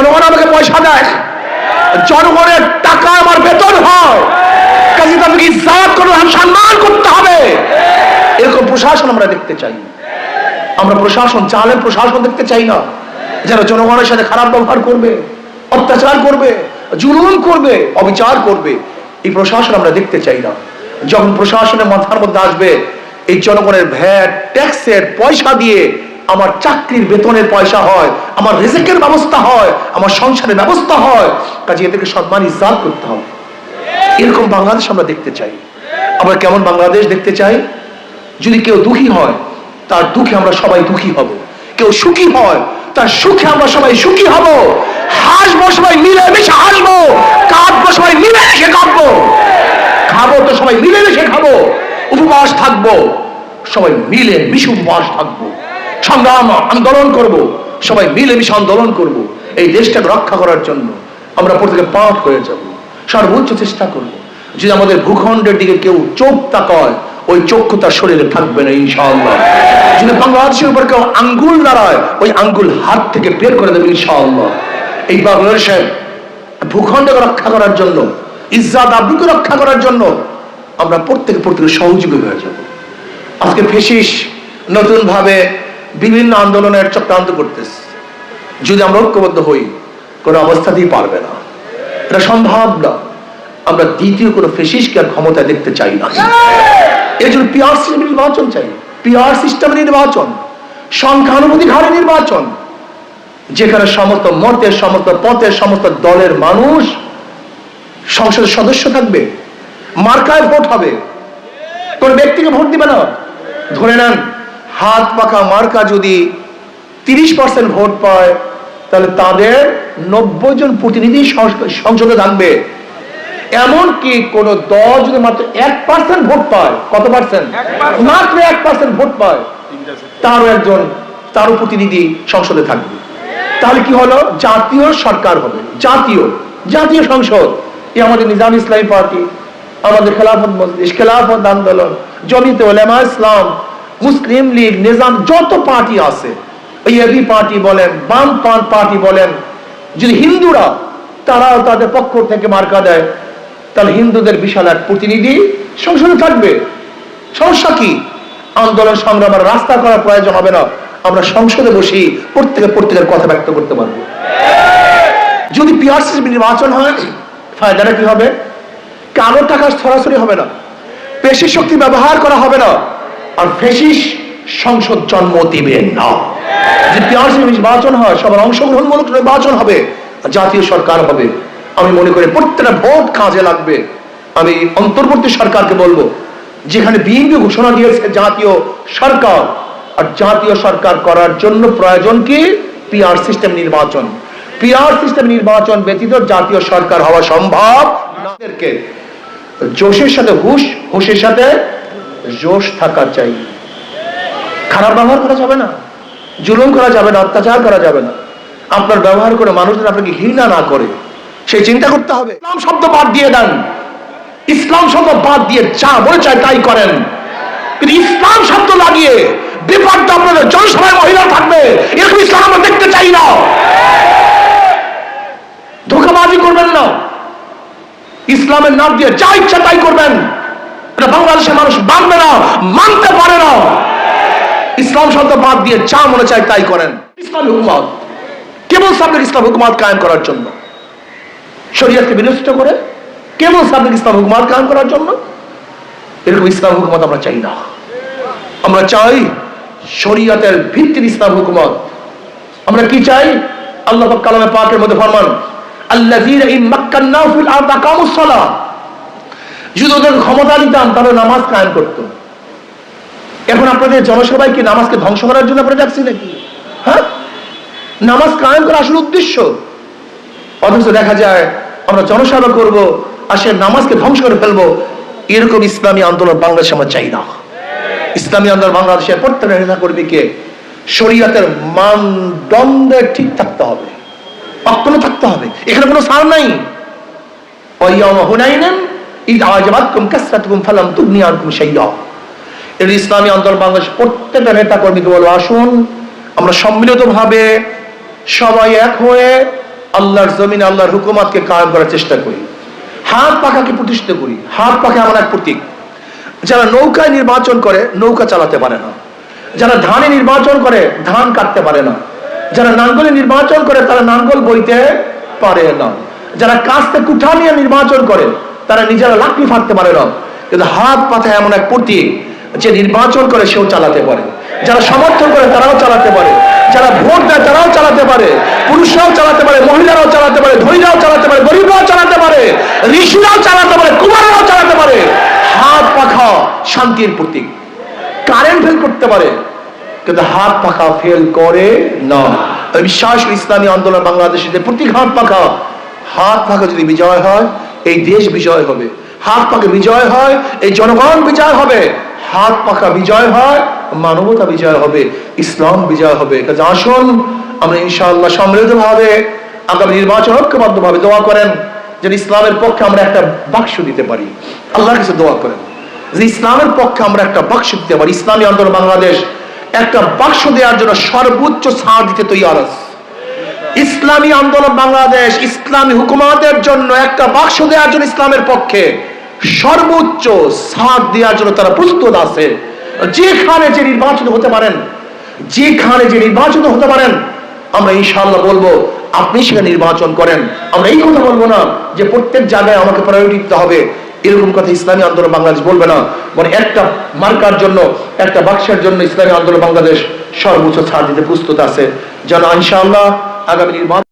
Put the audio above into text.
জনগণ আমাকে পয়সা দেয়। জনগণের টাকা আমার বেতন হয়। হবে সম্মান করতে হবে। এরকম প্রশাসন আমরা দেখতে চাই। আমরা প্রশাসন, চালের প্রশাসন দেখতে চাই না। যারা জনগণের সাথে খারাপ ব্যবহার করবে, অত্যাচার করবে, জুলুম করবে, অবিচার করবে, এই প্রশাসন আমরা দেখতে চাই না। যখন প্রশাসনের মাথার মধ্যে আসবে, এই জনগণের ভ্যাট, ট্যাক্সের পয়সা দিয়ে আমার চাকরির বেতনের পয়সা হয়, আমার রেজেকের ব্যবস্থা হয়, আমার সংসারের ব্যবস্থা হয়, কাজে এদেরকে সম্মান ইজ্জাত করতে হবে। এরকম বাংলাদেশ আমরা দেখতে চাই। আমরা কেমন বাংলাদেশ দেখতে চাই? যদি কেউ দুঃখী হয়, তার দুঃখে আমরা সবাই দুঃখী হব। কেউ সুখী হয়, তার সুখে আমরা সবাই সুখী হব। হাসবো, সবাই মিলে মিশে হাসবো। কাঁদবো, সবাই মিলে মিশে কাঁদবো। খাব তো সবাই মিলে মিশে খাব। উপবাস থাকব, সবাই মিলে মিশে উপবাস থাকব। সংগ্রাম আন্দোলন করব, সবাই মিলে মিশে আন্দোলন করব, এই দেশটাকে রক্ষা করার জন্য আমরা প্রত্যেকে পাঠ হয়ে যাব, সর্বোচ্চ চেষ্টা করব। যদি আমাদের ভূখণ্ডের দিকে কেউ চোখ তাকায়, ওই চক্ষু তার শরীরে থাকবে না, ইনশাআল্লাহ। যদি বাংলাদেশের উপর কেউ আঙ্গুল দাঁড়ায়, ওই আঙ্গুল হাত থেকে বের করে দেবে, ইনশাআল্লাহ। এই বাংলাদেশের ভূখণ্ডকে রক্ষা করার জন্য ইজ্জাত আব্রুকে রক্ষা করার জন্য আমরা প্রত্যেকে প্রত্যেকে সহযোগী হয়ে যাব। আজকে ফেসিস নতুন ভাবে বিভিন্ন আন্দোলনের চক্রান্ত করতেছে। যদি আমরা ঐক্যবদ্ধ হই কোনো অবস্থাতেই পারবে না। এটা সম্ভব না। আমরা দ্বিতীয় কোনো ফেসিসকে আর ক্ষমতা দেখতে চাই না। এর জন্য পিআর সিস্টেম নির্বাচন চাই। পিআর সিস্টেম নির্বাচন সংখ্যানুভূতি ঘাড়ে নির্বাচন যেখানে সমস্ত মতের সমস্ত পথের সমস্ত দলের মানুষ সংসদের সদস্য থাকবে মার্কায় ভোট হবে। কোন ব্যক্তিকে ভোট দিবে না। ধরে নেন হাত পাখা মার্কা যদি তিরিশ পার্সেন্ট ভোট পায় তাহলে তাদের নব্বই জন প্রতিনিধি সংসদে থাকবে। এমনকি কোন দল যদি মাত্র এক পার্সেন্ট ভোট পায় কত পার্সেন্ট মাত্র এক পার্সেন্ট ভোট পায় তারও একজন তারও প্রতিনিধি সংসদে থাকবে। তাহলে কি হলো? জাতীয় সরকার হবে। জাতীয় জাতীয় সংসদ। এই আমাদের নিজাম ইসলামী পার্টি আমাদের খেলাফত মজলিস খেলাফত আন্দোলন জমিতে ওলেমা ইসলাম মুসলিম লীগ, নিজাম, যত পার্টি আছে পার্টি বলেন, বাম পার্টি বলেন, যদি হিন্দুরা, তারাও তাদের পক্ষ থেকে মার্কা দেয়, তাহলে হিন্দুদের বিশাল এক প্রতিনিধি সংসদে থাকবে। সমস্যা কি? আন্দোলন সংগ্রাম আর রাস্তা করার প্রয়োজন হবে না। আমরা সংসদে বসি প্রত্যেকে প্রত্যেকের কথা ব্যক্ত করতে পারব। যদি পিআরসি নির্বাচন হয়, ফায়দাটা কি হবে? কালো টাকা সরাসরি হবে না। পেশি শক্তি ব্যবহার করা হবে না। আর ফেসিস সংসদ জন্ম দিবে না। যদি পিআরসি নির্বাচন হয়, সবার অংশগ্রহণমূলক নির্বাচন হবে জাতীয় সরকার হবে। আমি মনে করি প্রত্যেকটা ভোট কাজে লাগবে। আমি অন্তর্বর্তী সরকারকে বলব, যেখানে বিএনপি ঘোষণা দিয়েছে জাতীয় সরকার, আর জাতীয় সরকার করার জন্য প্রয়োজন কি? পিআর সিস্টেম নির্বাচন। পিআর সিস্টেম নির্বাচন ব্যতীত জাতীয় সরকার হওয়া সম্ভব না। জোশের সাথে হুশ, হুশের সাথে জোশ থাকা চাই। খারাপ ব্যবহার করা যাবে না। জুলুম করা যাবে না, অত্যাচার করা যাবে না। আপনার ব্যবহার করে মানুষজন আপনাকে ঘৃণা না করে, সেই চিন্তা করতে হবে। ইসলাম শব্দ বাদ দিয়ে দেন। ইসলাম শব্দ বাদ দিয়ে যা মনে চায় তাই করেন। কিন্তু ইসলাম শব্দ লাগিয়ে বিপদটা আপনাদের জনসভায় মহিলা থাকবে, এরকম ইসলাম আমরা দেখতে চাই না। ধোকাবাজি করবেন না। ইসলামের নাম দিয়ে যা ইচ্ছা তাই করবেন। বাংলাদেশের মানুষ মানবে না, মানতে পারে না। ইসলাম শব্দ বাদ দিয়ে যা মনে চায় তাই করেন। ইসলাম হুকুমত। কেবল সামনের ইসলাম হুকুমত কায়েম করার জন্য? শরীয়তকে বিনষ্ট করে কেবল সামনের ইসলাম হুকুমত কায়েম করার জন্য? এরকম ইসলাম হুকুমত আমরা চাই না। আমরা চাই শরীয়তের ভিত্তির ইসলাম হুকুমত। আমরা কি চাই? আল্লাহ কালামে পাকের মধ্যে ফরমান, আল্লাযীনা ইন মাক্কান্নাহু ফিল আরদি আকামুস সালাহ। যদি ওদের ক্ষমতা দিতাম তাহলে নামাজ কায়েম করত এখন আপনাদের জনসভায় কি নামাজকে ধ্বংস করার জন্য আপনারা যাচ্ছি নাকি? হ্যাঁ? নামাজ কায়েম করা আসলে উদ্দেশ্য? অথচ দেখা যায়, আমরা জনসভা করব আর সে নামাজকে ধ্বংস করে ফেলব। এরকম ইসলামী আন্দোলন বাংলাদেশে আমরা চাই না। ইসলামী আন্দোলন বাংলাদেশের প্রত্যেকটা নেতা কর্মীকে শরীয়তের মানদণ্ডে ঠিক থাকতে হবে। অক্ষুণ্ণ থাকতে হবে। এখানে কোনো সার নাই। হুনাইনান ইসলামী বাংলাদেশ প্রত্যেকটা নেতা কর্মীকে আসুন, আমরা সবাই এক হয়ে আল্লাহর জমিনে, আল্লাহর হুকুমাতকে করার চেষ্টা করি। হাত পাখাকে প্রতিষ্ঠিত করি। হাত পাখা এক প্রতীক। যারা নৌকায় নির্বাচন করে, নৌকা চালাতে পারে না। যারা ধানে নির্বাচন করে, ধান কাটতে পারে না। যারা নাঙ্গলে নির্বাচন করে, তারা নাঙ্গল বইতে পারে না। যারা কাস্তে কুঠা নিয়ে নির্বাচন করে তারা নিজেরা লাকড়ি ফাটতে পারে না। কিন্তু হাত পাথা এমন এক প্রতীক যে নির্বাচন করে সেও চালাতে পারে। যারা সমর্থন করে তারাও চালাতে পারে। যারা ভোট দেয় তারাও চালাতে পারে। পুরুষরাও চালাতে পারে, মহিলারাও চালাতে পারে, ধনীরাও চালাতে পারে, গরিবরাও চালাতে পারে, ঋষিরাও চালাতে পারে, কুমাররাও চালাতে পারে। হাত পাখা শান্তির প্রতীক। কারেন্ট ফেল করতে পারে, কিন্তু হাত পাখা ফেল করে না। বিশ্বাস ইসলামী আন্দোলন বাংলাদেশের যে প্রতীক হাত পাখা হাত পাখা যদি বিজয় হয় এই দেশ বিজয় হবে। হাত পাখা বিজয় হয়, এই জনগণ বিজয় হবে। হাত পাখা বিজয় হয়, মানবতা বিজয় হবে, ইসলাম বিজয় হবে। আসুন, আমরা ইনশাআল্লাহ সমৃদ্ধ ভাবে আগামী নির্বাচন ঐক্যবদ্ধ ভাবে দোয়া করেন, যেন ইসলামের পক্ষে আমরা একটা বাক্স দিতে পারি। আল্লাহর কাছে দোয়া করেন, যে ইসলামের পক্ষে আমরা একটা বাক্স দিতে পারি। ইসলামী আন্দোলন বাংলাদেশ একটা বাক্স দেওয়ার জন্য সর্বোচ্চ ছাড় দিতে তৈরি আছে। ইসলামী আন্দোলন বাংলাদেশ, ইসলামী হুকুমাতের জন্য একটা বাক্স দেওয়ার জন্য ইসলামের পক্ষে সর্বোচ্চ ছাড় দেওয়ার জন্য তারা প্রস্তুত আছে। যেখানে যে নির্বাচিত হতে পারেন, যেখানে যে নির্বাচিত হতে পারেন, আমরা ইনশাআল্লাহ বলব, আপনি সেখানে নির্বাচন করেন। আমরা এই কথা বলব না যে প্রত্যেক জায়গায় আমাকে প্রায়োরিটি দিতে হবে। এরকম কথা ইসলামী আন্দোলন বাংলাদেশ বলবে না। মানে একটা মার্কার জন্য, একটা বাক্সের জন্য ইসলামী আন্দোলন বাংলাদেশ সর্বোচ্চ ছাড় দিতে প্রস্তুত আছে। যেন ইনশাআল্লাহ আগামী নির্বাচন